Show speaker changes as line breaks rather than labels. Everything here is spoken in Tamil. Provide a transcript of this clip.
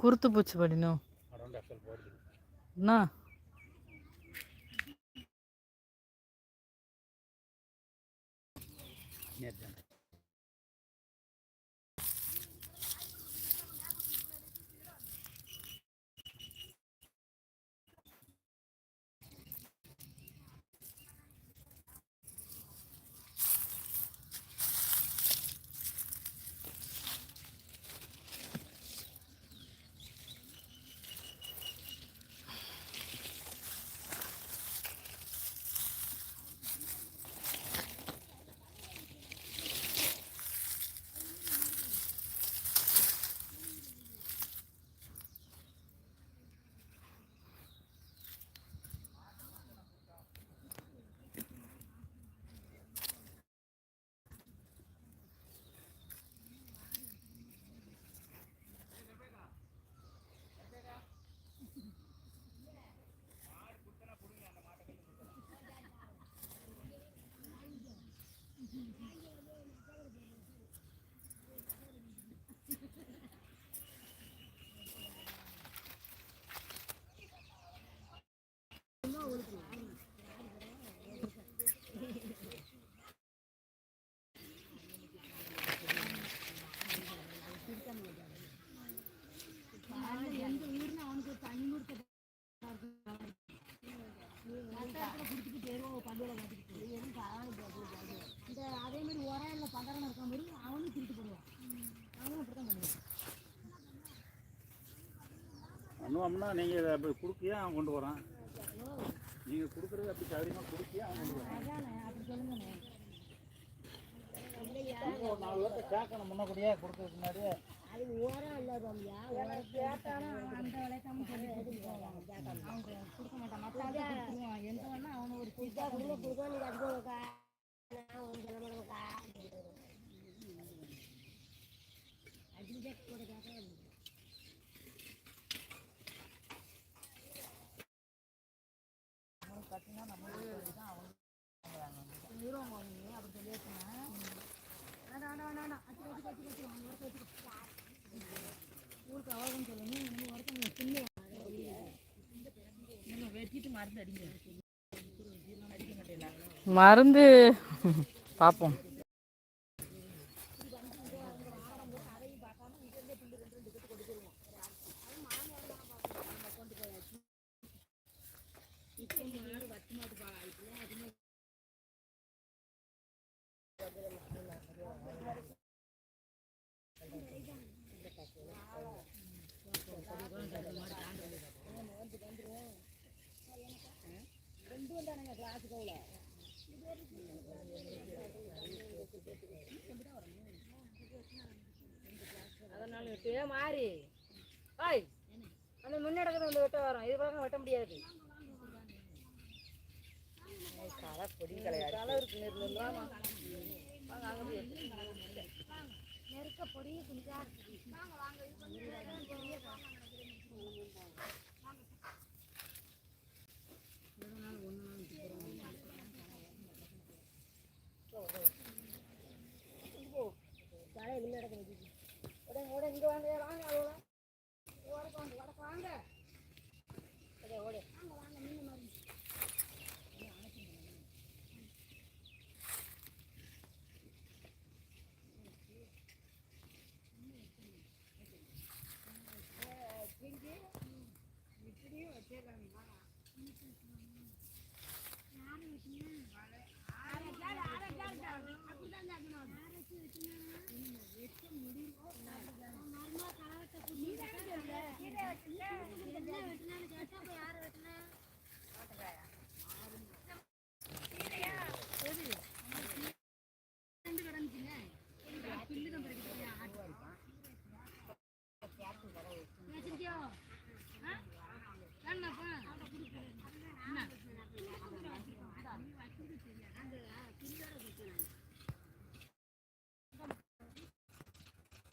குருத்து பூச்சி படினும் என்ன?
நேற்று
அதே மாதிரி உரம் இல்லை பந்தரம் இருக்க மாதிரி அவனும் திருட்டு போடுவான் அவனும் அப்படி தான் பண்ணுவான்
பண்ணுவோம்னா நீங்கள் இதை அப்படி கொடுக்கியே அவன் கொண்டு வரான் நீங்கள் கொடுக்குறது அப்படி சௌரியமாக
அப்படி சொல்லுங்கண்ணே
ஒரு நாலு பேர்த்த கேட்கணும். முன்னக்கூடியே கொடுக்கறதுக்கு முன்னாடியே
அது உரம் இல்லை ரம்யா உரம் கேட்டாலும் அவன் அந்த விளையாட்டாம சொல்லி போவான் அவங்க கொடுக்க மாட்டான் மற்ற ஆளே கொடுத்துருவான் எந்த வேணா அவனை ஒரு குயிக்கா கொடுக்க கொடுக்க நீங்க அதிகமாக்கா அவன் சொல்ல மாட்டேங்கக்கா அடிஞ்சே கூட கேட்க அப்படி சொல்லி வச்சுனா வேண்டாம் வேண்டாம் வேண்டாம் அச்சு வச்சு வச்சு வச்சு அவங்க உரத்தை வச்சு ஊருக்கு அவ்வளோதான் சொல்லணும் இன்னும் உரத்தை நீங்கள் தின்னு இன்னும் வெட்டிட்டு மருந்து அடிங்க.
மருந்து பார்ப்போம்
அதனால வெட்டியே மாறி. ஆய் அந்த முன்னடக்கிற வந்து வெட்ட வரும். இது பக்கம் வெட்ட முடியாது. களை பொடி களை இருக்கு. வாங்க நெருக்க பொடி குஞ்சா களை quedan.